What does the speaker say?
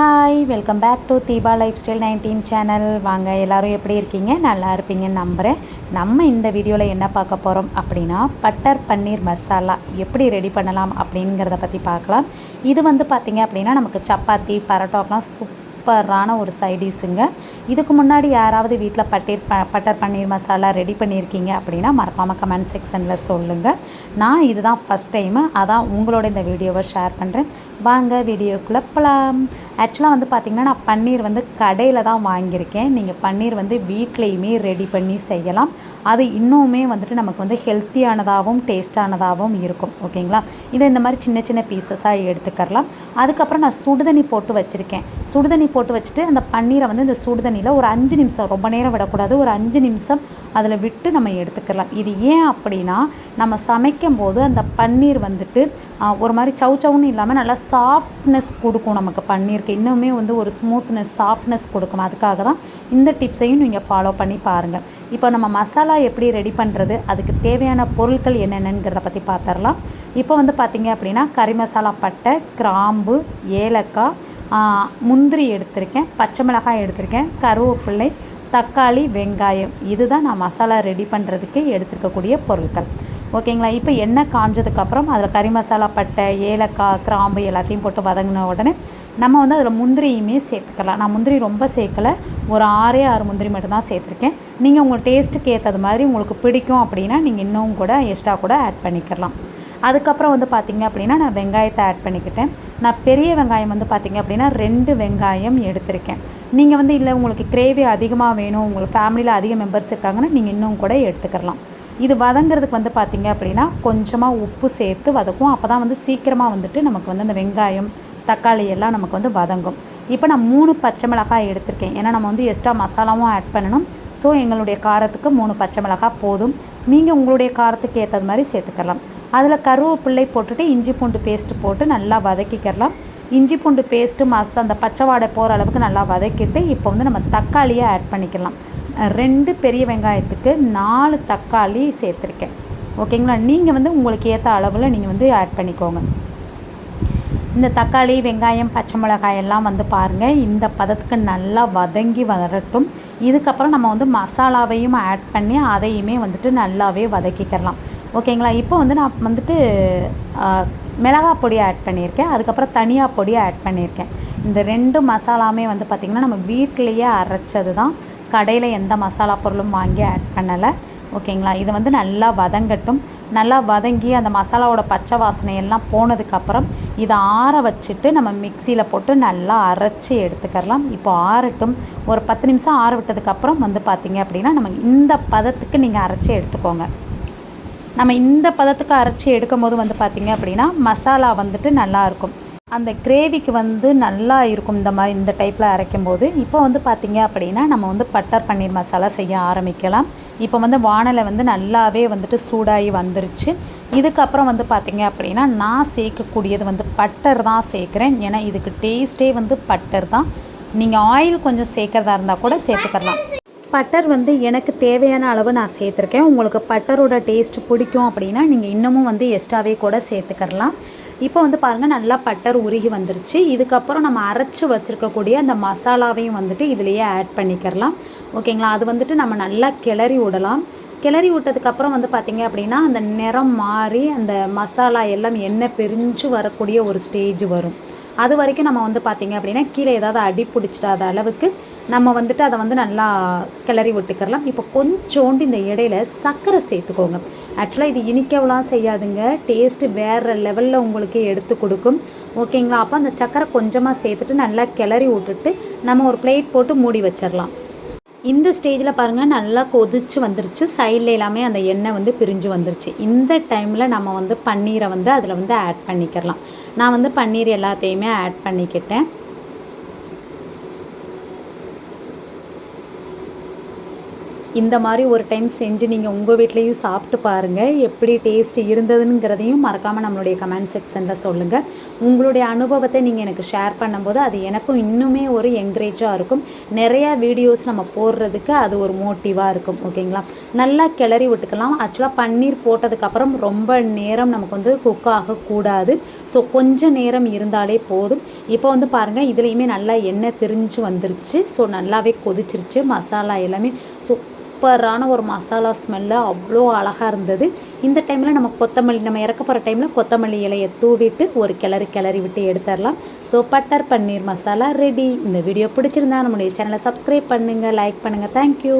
Hi welcome back to Deepa lifestyle nineteen channel வாங்க எல்லோரும் எப்படி இருக்கீங்க? நல்லா இருப்பீங்கன்னு நம்புகிறேன் நம்ம இந்த வீடியோவில் என்ன பார்க்க போகிறோம் அப்படின்னா பட்டர் பன்னீர் மசாலா எப்படி ரெடி பண்ணலாம் அப்படிங்கிறத பற்றி பார்க்கலாம். இது வந்து பார்த்திங்க அப்படின்னா நமக்கு சப்பாத்தி பரோட்டாக்கெலாம் சூப்பரான ஒரு சைடிஷுங்க இதுக்கு முன்னாடி யாராவது வீட்டில் பட்டீர் ப பட்டர் பன்னீர் மசாலா ரெடி பண்ணியிருக்கீங்க அப்படின்னா மறக்காமல் கமெண்ட் செக்ஷனில் சொல்லுங்கள் நான் இதுதான் ஃபஸ்ட் டைமு அதான் உங்களோட இந்த வீடியோவை ஷேர் பண்ணுறேன் வாங்க வீடியோக்குள்ளே போகலாம் ஆக்சுவலாக வந்து பார்த்திங்கன்னா நான் பன்னீர் வந்து கடையில் தான் வாங்கியிருக்கேன். நீங்கள் பன்னீர் வந்து வீட்லேயுமே ரெடி பண்ணி செய்யலாம். அது இன்னுமே வந்துட்டு நமக்கு வந்து ஹெல்த்தியானதாகவும் டேஸ்டானதாகவும் இருக்கும். ஓகேங்களா? இதை இந்த மாதிரி சின்ன சின்ன பீசஸாக எடுத்துக்கரலாம் அதுக்கப்புறம் நான் சுடுதண்ணி போட்டு வச்சுருக்கேன். சுடுதண்ணி போட்டு வச்சுட்டு அந்த பன்னீரை வந்து இந்த சுடுதண்ணியில் ஒரு அஞ்சு நிமிஷம் ரொம்ப நேரம் விடக்கூடாது. ஒரு அஞ்சு நிமிஷம் அதில் விட்டு நம்ம எடுத்துக்கலாம் இது ஏன் அப்படின்னா நம்ம சமைக்கும் போது அந்த பன்னீர் வந்துட்டு ஒரு மாதிரி சவு சவுன்னு இல்லாமல் நல்லா சாஃப்ட்னஸ் கொடுக்கும் நமக்கு பன்னீருக்கு. இன்னுமே வந்து ஒரு ஸ்மூத்னஸ் சாஃப்ட்னஸ் கொடுக்கும். அதுக்காக தான் இந்த டிப்ஸையும் நீங்கள் ஃபாலோ பண்ணி பாருங்கள் இப்போ நம்ம மசாலா எப்படி ரெடி பண்ணுறது அதுக்கு தேவையான பொருட்கள் என்னென்னங்கிறத பற்றி பார்த்துடலாம் இப்போ வந்து பார்த்திங்க அப்படின்னா கறி மசாலா பட்டை கிராம்பு ஏலக்காய் முந்திரி எடுத்திருக்கேன் பச்சை மிளகாய் எடுத்திருக்கேன் கருவேப்பிள்ளை தக்காளி வெங்காயம். இதுதான் நான் மசாலா ரெடி பண்ணுறதுக்கு எடுத்துருக்கக்கூடிய பொருட்கள். ஓகேங்களா? இப்போ எண்ணெய் காஞ்சதுக்கப்புறம் அதில் கறி மசாலா பட்டை ஏலக்காய் கிராம்பு எல்லாத்தையும் போட்டு வதங்கின உடனே நம்ம வந்து அதில் முந்திரியுமே சேர்த்துக்கலாம். நான் முந்திரி ரொம்ப சேர்க்கலை. ஒரு ஆறே ஆறு முந்திரி மட்டும்தான் சேர்த்துருக்கேன். நீங்கள் உங்கள் டேஸ்ட்டுக்கு ஏற்றது மாதிரி உங்களுக்கு பிடிக்கும் அப்படின்னா நீங்கள் இன்னும் கூட எக்ஸ்ட்ரா கூட ஆட் பண்ணிக்கலாம். அதுக்கப்புறம் வந்து பார்த்திங்க அப்படின்னா நான் வெங்காயத்தை ஆட் பண்ணிக்கிட்டேன். நான் பெரிய வெங்காயம் வந்து பார்த்திங்க அப்படின்னா ரெண்டு வெங்காயம் எடுத்திருக்கேன். நீங்கள் வந்து இல்லை உங்களுக்கு கிரேவி அதிகமாக வேணும் உங்களுக்கு ஃபேமிலியில் அதிக மெம்பர்ஸ் இருக்காங்கன்னா நீங்கள் இன்னும் கூட எடுத்துக்கலாம். இது வதங்கிறதுக்கு வந்து பார்த்திங்க அப்படின்னா கொஞ்சமாக உப்பு சேர்த்து வதக்கும் அப்போ தான் வந்து சீக்கிரமாக வந்துட்டு நமக்கு வந்து அந்த வெங்காயம் தக்காளி எல்லாம் நமக்கு வந்து வதங்கும். இப்போ நான் மூணு பச்சை மிளகாய் எடுத்திருக்கேன். ஏன்னா நம்ம வந்து எக்ஸ்ட்ரா மசாலாவும் ஆட் பண்ணணும். ஸோ எங்களுடைய காரத்துக்கு மூணு பச்சை மிளகாய் போதும். நீங்கள் உங்களுடைய காரத்துக்கு ஏற்றது மாதிரி சேர்த்துக்கலாம். அதில் கருவேப்பிள்ளை போட்டுட்டு இஞ்சி பூண்டு பேஸ்ட் போட்டு நல்லா வதக்கிக்கிறலாம் இஞ்சி பூண்டு பேஸ்ட்டு மச அந்த பச்சை வாடை போகிற அளவுக்கு நல்லா வதக்கிட்டு இப்போ வந்து நம்ம தக்காளியை ஆட் பண்ணிக்கலாம். ரெண்டு பெரிய வெங்காயத்துக்கு நாலு தக்காளி சேர்த்துருக்கேன். ஓகேங்களா நீங்கள் வந்து உங்களுக்கு ஏற்ற அளவில் நீங்கள் வந்து ஆட் பண்ணிக்கோங்க. இந்த தக்காளி வெங்காயம் பச்சை மிளகாய் எல்லாம் வந்து பாருங்கள் இந்த பதத்துக்கு நல்லா வதங்கி வரட்டும். இதுக்கப்புறம் நம்ம வந்து மசாலாவையும் ஆட் பண்ணி அதையுமே வந்துட்டு நல்லாவே வதக்கிக்கிறலாம் ஓகேங்களா? இப்போ வந்து நான் வந்துட்டு மிளகா மிளகாய் பொடி ஆட் பண்ணியிருக்கேன். அதுக்கப்புறம் தனியா பொடி ஆட் பண்ணியிருக்கேன். இந்த ரெண்டு மசாலாமே வந்து பார்த்திங்கன்னா நம்ம வீட்டிலையே அரைச்சது தான். கடையில் எந்த மசாலா பொருளும் வாங்கி ஆட் பண்ணலை. ஓகேங்களா? இது வந்து நல்லா வதங்கட்டும். நல்லா வதங்கி அந்த மசாலாவோட பச்சை வாசனை எல்லாம் போனதுக்கப்புறம் இதை ஆற வச்சுட்டு நம்ம மிக்சியில் போட்டு நல்லா அரைச்சி எடுத்துக்கலாம் இப்போ ஆறட்டும். ஒரு பத்து நிமிஷம் ஆற விட்டதுக்கப்புறம் வந்து பார்த்திங்க அப்படின்னா நம்ம இந்த பதத்துக்கு நீங்கள் அரைச்சி எடுத்துக்கோங்க. நம்ம இந்த பதத்துக்கு அரைச்சி எடுக்கும் போது வந்து பார்த்திங்க அப்படின்னா மசாலா வந்துட்டு நல்லா இருக்கும். அந்த கிரேவிக்கு வந்து நல்லா இருக்கும் இந்த மாதிரி இந்த டைப்பில் அரைக்கும் போது இப்போ வந்து பார்த்திங்க அப்படின்னா நம்ம வந்து பட்டர் பன்னீர் மசாலா செய்ய ஆரம்பிக்கலாம். இப்போ வந்து வானலை வந்து நல்லாவே வந்துட்டு சூடாகி வந்துருச்சு. இதுக்கப்புறம் வந்து பார்த்திங்க அப்படின்னா நான் சேர்க்கக்கூடியது வந்து பட்டர் தான் சேர்க்குறேன். ஏன்னா இதுக்கு டேஸ்ட்டே வந்து பட்டர் தான். நீங்கள் ஆயில் கொஞ்சம் சேர்க்குறதா இருந்தால் கூட சேர்த்துக்கலாம். பட்டர் வந்து எனக்கு தேவையான அளவு நான் சேர்த்துருக்கேன். உங்களுக்கு பட்டரோட டேஸ்ட் பிடிக்கும் அப்படின்னா நீங்கள் இன்னமும் வந்து எக்ஸ்ட்ராவே கூட சேர்த்துக்கலாம். இப்போ வந்து பாருங்கள் நல்லா பட்டர் உருகி வந்துருச்சு. இதுக்கப்புறம் நம்ம அரைச்சி வச்சுருக்கக்கூடிய அந்த மசாலாவையும் வந்துட்டு இதுலேயே ஆட் பண்ணிக்கிறலாம். ஓகேங்களா? அது வந்துட்டு நம்ம நல்லா கிளறி விடலாம். கிளறி விட்டதுக்கப்புறம் வந்து பார்த்திங்க அப்படின்னா அந்த நிறம் மாறி அந்த மசாலா எல்லாம் எண்ணெய் பிரிஞ்சு வரக்கூடிய ஒரு ஸ்டேஜ் வரும். அது வரைக்கும் நம்ம வந்து பார்த்திங்க அப்படின்னா கீழே ஏதாவது அடி பிடிச்சிடாத அளவுக்கு நம்ம வந்துட்டு அதை வந்து நல்லா கிளறி விட்டுக்கிறலாம். இப்போ கொஞ்சோண்டு இந்த இடையில சர்க்கரை சேர்த்துக்கோங்க. ஆக்சுவலாக இது இனிக்கவெல்லாம் செய்யாதுங்க. டேஸ்ட்டு வேறு லெவலில் உங்களுக்கு எடுத்து கொடுக்கும். ஓகேங்களா? அப்போ அந்த சர்க்கரை கொஞ்சமாக சேர்த்துட்டு நல்லா கிளறி விட்டுட்டு நம்ம ஒரு பிளேட் போட்டு மூடி வச்சிடலாம் இந்த ஸ்டேஜில் பாருங்கள் நல்லா கொதிச்சு வந்துருச்சு. சைடில் எல்லாமே அந்த எண்ணெய் வந்து பிரிஞ்சு வந்துருச்சு. இந்த டைமில் நம்ம வந்து பன்னீரை வந்து அதில் வந்து ஆட் பண்ணிக்கிறலாம். நான் வந்து பன்னீர் எல்லாத்தையுமே ஆட் பண்ணிக்கிட்டேன். இந்த மாதிரி ஒரு டைம் செஞ்சு நீங்கள் உங்கள் வீட்லேயும் சாப்பிட்டு பாருங்கள் எப்படி டேஸ்ட் இருந்ததுங்கிறதையும் மறக்காமல் நம்மளுடைய கமெண்ட் செக்ஷனில் சொல்லுங்கள் உங்களுடைய அனுபவத்தை நீங்கள் எனக்கு ஷேர் பண்ணும்போது அது எனக்கும் இன்னுமே ஒரு என்கரேஜாக இருக்கும். நிறையா வீடியோஸ் நம்ம போடுறதுக்கு அது ஒரு மோட்டிவாக இருக்கும். ஓகேங்களா நல்லா கிளறி விட்டுக்கலாம். ஆக்சுவலாக பன்னீர் போட்டதுக்கப்புறம் ரொம்ப நேரம் நமக்கு வந்து குக் ஆகக்கூடாது ஸோ கொஞ்சம் நேரம் இருந்தாலே போதும். இப்போ வந்து பாருங்கள் இதுலேயுமே நல்லா எண்ணெய் திரிஞ்சு வந்துருச்சு. ஸோ நல்லாவே கொதிச்சிருச்சு. மசாலா எல்லாமே. ஸோ சூப்பரான ஒரு மசாலா ஸ்மெல்லு அவ்வளோ அழகாக இருந்தது. இந்த டைமில் நம்ம கொத்தமல்லி நம்ம இறக்க போகிற டைமில் கொத்தமல்லி இலையை தூவிட்டு ஒரு கிளறி கிளறி விட்டு எடுத்துடலாம். So butter paneer masala ready இந்த வீடியோ பிடிச்சிருந்தா நம்முடைய சேனலை சப்ஸ்கிரைப் பண்ணுங்கள் லைக் பண்ணுங்கள் தேங்க்யூ